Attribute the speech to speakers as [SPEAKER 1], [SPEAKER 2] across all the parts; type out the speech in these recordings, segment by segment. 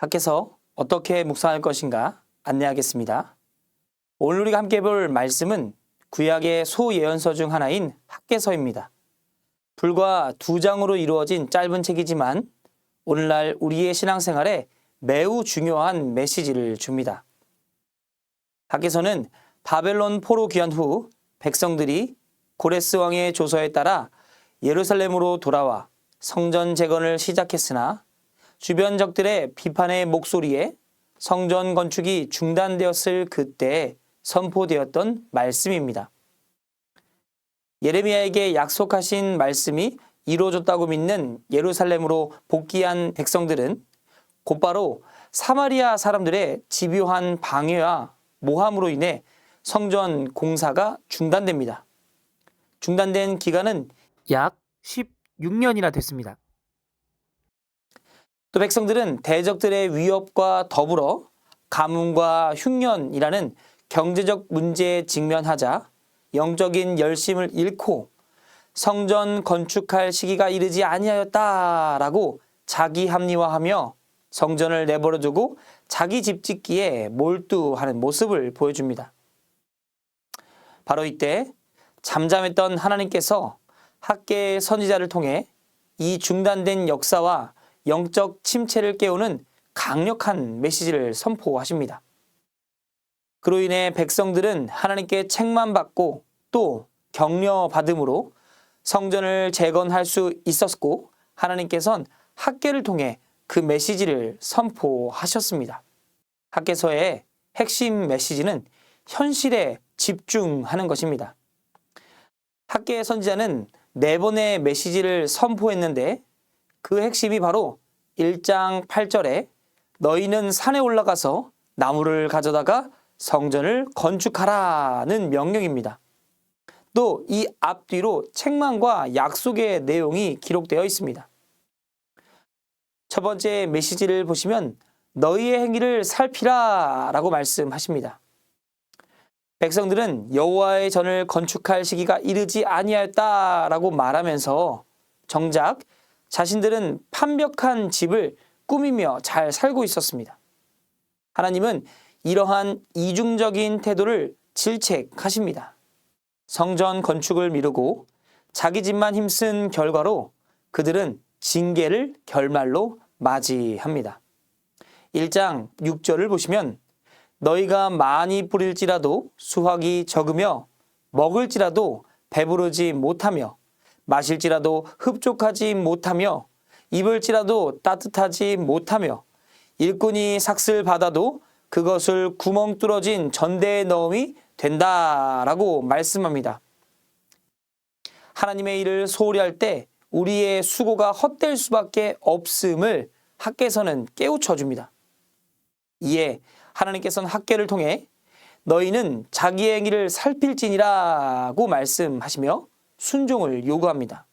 [SPEAKER 1] 학께서 어떻게 묵상할 것인가 안내하겠습니다. 오늘 우리가 함께 볼 말씀은 구약의 소예언서 중 하나인 학계서입니다. 불과 두 장으로 이루어진 짧은 책이지만 오늘날 우리의 신앙생활에 매우 중요한 메시지를 줍니다. 학계서는 바벨론 포로 귀환 후 백성들이 고레스 왕의 조서에 따라 예루살렘으로 돌아와 성전 재건을 시작했으나 주변 적들의 비판의 목소리에 성전 건축이 중단되었을 그때 선포되었던 말씀입니다. 예레미야에게 약속하신 말씀이 이루어졌다고 믿는 예루살렘으로 복귀한 백성들은 곧바로 사마리아 사람들의 집요한 방해와 모함으로 인해 성전 공사가 중단됩니다. 중단된 기간은 약 16년이나 됐습니다. 또 백성들은 대적들의 위협과 더불어 가뭄과 흉년이라는 경제적 문제에 직면하자 영적인 열심을 잃고 성전 건축할 시기가 이르지 아니하였다라고 자기 합리화하며 성전을 내버려 두고 자기 집 짓기에 몰두하는 모습을 보여줍니다. 바로 이때 잠잠했던 하나님께서 학계의 선지자를 통해 이 중단된 역사와 영적 침체를 깨우는 강력한 메시지를 선포하십니다. 그로 인해 백성들은 하나님께 책만 받고 또 격려 받음으로 성전을 재건할 수 있었고 하나님께선 학계를 통해 그 메시지를 선포하셨습니다. 학계서의 핵심 메시지는 현실에 집중하는 것입니다. 학계의 선지자는 네 번의 메시지를 선포했는데 그 핵심이 바로 1장 8절에 너희는 산에 올라가서 나무를 가져다가 성전을 건축하라는 명령입니다. 또 이 앞뒤로 책망과 약속의 내용이 기록되어 있습니다. 첫 번째 메시지를 보시면 너희의 행위를 살피라라고 말씀하십니다. 백성들은 여호와의 전을 건축할 시기가 이르지 아니하였다라고 말하면서 정작 자신들은 판벽한 집을 꾸미며 잘 살고 있었습니다. 하나님은 이러한 이중적인 태도를 질책하십니다. 성전 건축을 미루고 자기 집만 힘쓴 결과로 그들은 징계를 결말로 맞이합니다. 1장 6절을 보시면 너희가 많이 뿌릴지라도 수확이 적으며 먹을지라도 배부르지 못하며 마실지라도 흡족하지 못하며 입을지라도 따뜻하지 못하며 일꾼이 삭슬 받아도 그것을 구멍 뚫어진 전대에 넣음이 된다라고 말씀합니다. 하나님의 일을 소홀히 할 때 우리의 수고가 헛될 수밖에 없음을 학계서는 깨우쳐 줍니다. 이에 하나님께서는 학계를 통해 너희는 자기의 행위를 살필지니라고 말씀하시며 순종을 요구합니다.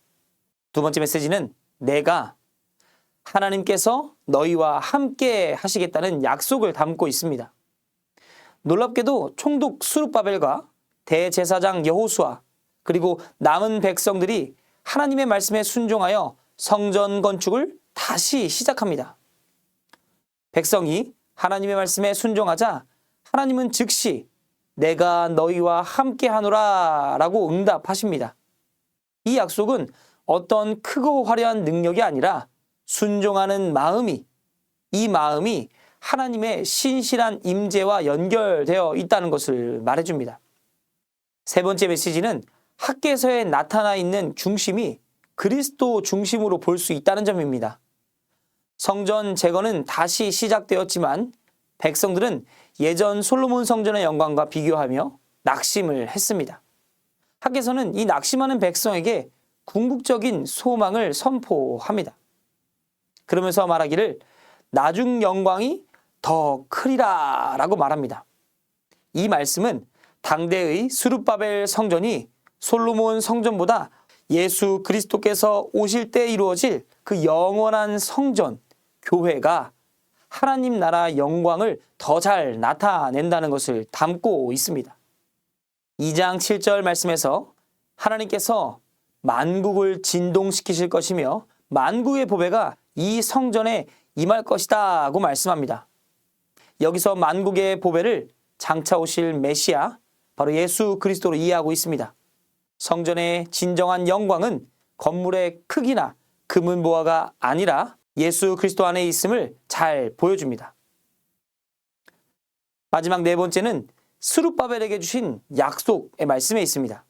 [SPEAKER 1] 두 번째 메시지는 내가 하나님께서 너희와 함께 하시겠다는 약속을 담고 있습니다. 놀랍게도 총독 수르바벨과 대제사장 여호수아 그리고 남은 백성들이 하나님의 말씀에 순종하여 성전 건축을 다시 시작합니다. 백성이 하나님의 말씀에 순종하자 하나님은 즉시 내가 너희와 함께 하노라 라고 응답하십니다. 이 약속은 어떤 크고 화려한 능력이 아니라 순종하는 마음이 이 마음이 하나님의 신실한 임재와 연결되어 있다는 것을 말해줍니다. 세 번째 메시지는 학계서에 나타나 있는 중심이 그리스도 중심으로 볼 수 있다는 점입니다. 성전 재건은 다시 시작되었지만 백성들은 예전 솔로몬 성전의 영광과 비교하며 낙심을 했습니다. 학계서는 이 낙심하는 백성에게 궁극적인 소망을 선포합니다. 그러면서 말하기를 나중 영광이 더 크리라 라고 말합니다. 이 말씀은 당대의 수르바벨 성전이 솔로몬 성전보다 예수 그리스도께서 오실 때 이루어질 그 영원한 성전, 교회가 하나님 나라 영광을 더 잘 나타낸다는 것을 담고 있습니다. 2장 7절 말씀에서 하나님께서 만국을 진동시키실 것이며 만국의 보배가 이 성전에 임할 것이다고 말씀합니다. 여기서 만국의 보배를 장차 오실 메시아 바로 예수 그리스도로 이해하고 있습니다. 성전의 진정한 영광은 건물의 크기나 금은 보화가 아니라 예수 그리스도 안에 있음을 잘 보여줍니다. 마지막 네 번째는 스룹바벨에게 주신 약속의 말씀에 있습니다.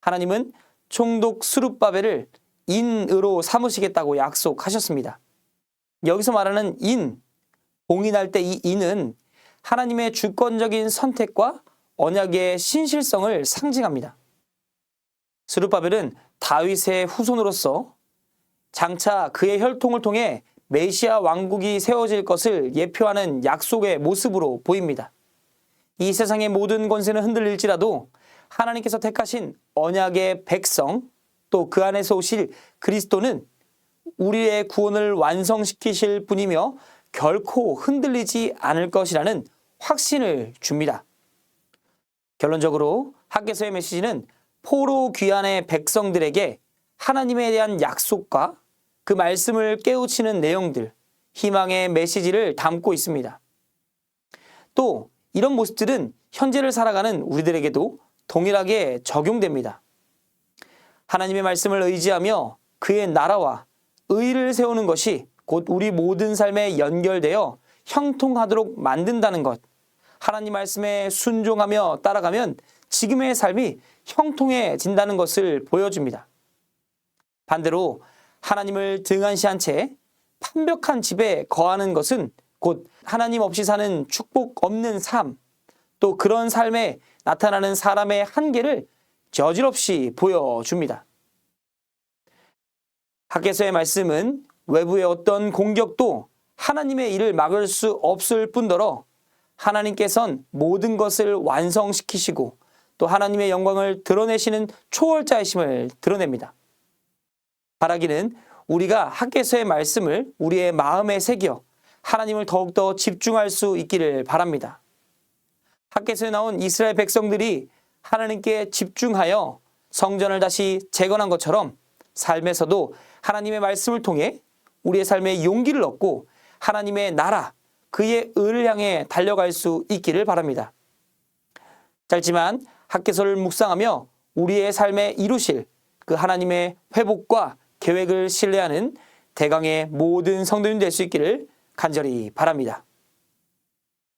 [SPEAKER 1] 하나님은 총독 스룹바벨을 인으로 삼으시겠다고 약속하셨습니다. 여기서 말하는 인, 봉인할 때 이 인은 하나님의 주권적인 선택과 언약의 신실성을 상징합니다. 스룹바벨은 다윗의 후손으로서 장차 그의 혈통을 통해 메시아 왕국이 세워질 것을 예표하는 약속의 모습으로 보입니다. 이 세상의 모든 권세는 흔들릴지라도 하나님께서 택하신 언약의 백성 또 그 안에서 오실 그리스도는 우리의 구원을 완성시키실 분이며 결코 흔들리지 않을 것이라는 확신을 줍니다. 결론적으로 학계서의 메시지는 포로 귀환의 백성들에게 하나님에 대한 약속과 그 말씀을 깨우치는 내용들, 희망의 메시지를 담고 있습니다. 또 이런 모습들은 현재를 살아가는 우리들에게도 동일하게 적용됩니다. 하나님의 말씀을 의지하며 그의 나라와 의를 세우는 것이 곧 우리 모든 삶에 연결되어 형통하도록 만든다는 것. 하나님 말씀에 순종하며 따라가면 지금의 삶이 형통해진다는 것을 보여줍니다. 반대로 하나님을 등한시한 채 판벽한 집에 거하는 것은 곧 하나님 없이 사는 축복 없는 삶, 또 그런 삶에 나타나는 사람의 한계를 저질없이 보여줍니다. 학계서의 말씀은 외부의 어떤 공격도 하나님의 일을 막을 수 없을 뿐더러 하나님께선 모든 것을 완성시키시고 또 하나님의 영광을 드러내시는 초월자이심을 드러냅니다. 바라기는 우리가 학계서의 말씀을 우리의 마음에 새겨 하나님을 더욱더 집중할 수 있기를 바랍니다. 학계서에 나온 이스라엘 백성들이 하나님께 집중하여 성전을 다시 재건한 것처럼 삶에서도 하나님의 말씀을 통해 우리의 삶에 용기를 얻고 하나님의 나라, 그의 의를 향해 달려갈 수 있기를 바랍니다. 짧지만 학계서를 묵상하며 우리의 삶에 이루실 그 하나님의 회복과 계획을 신뢰하는 대강의 모든 성도님 될 수 있기를 간절히 바랍니다.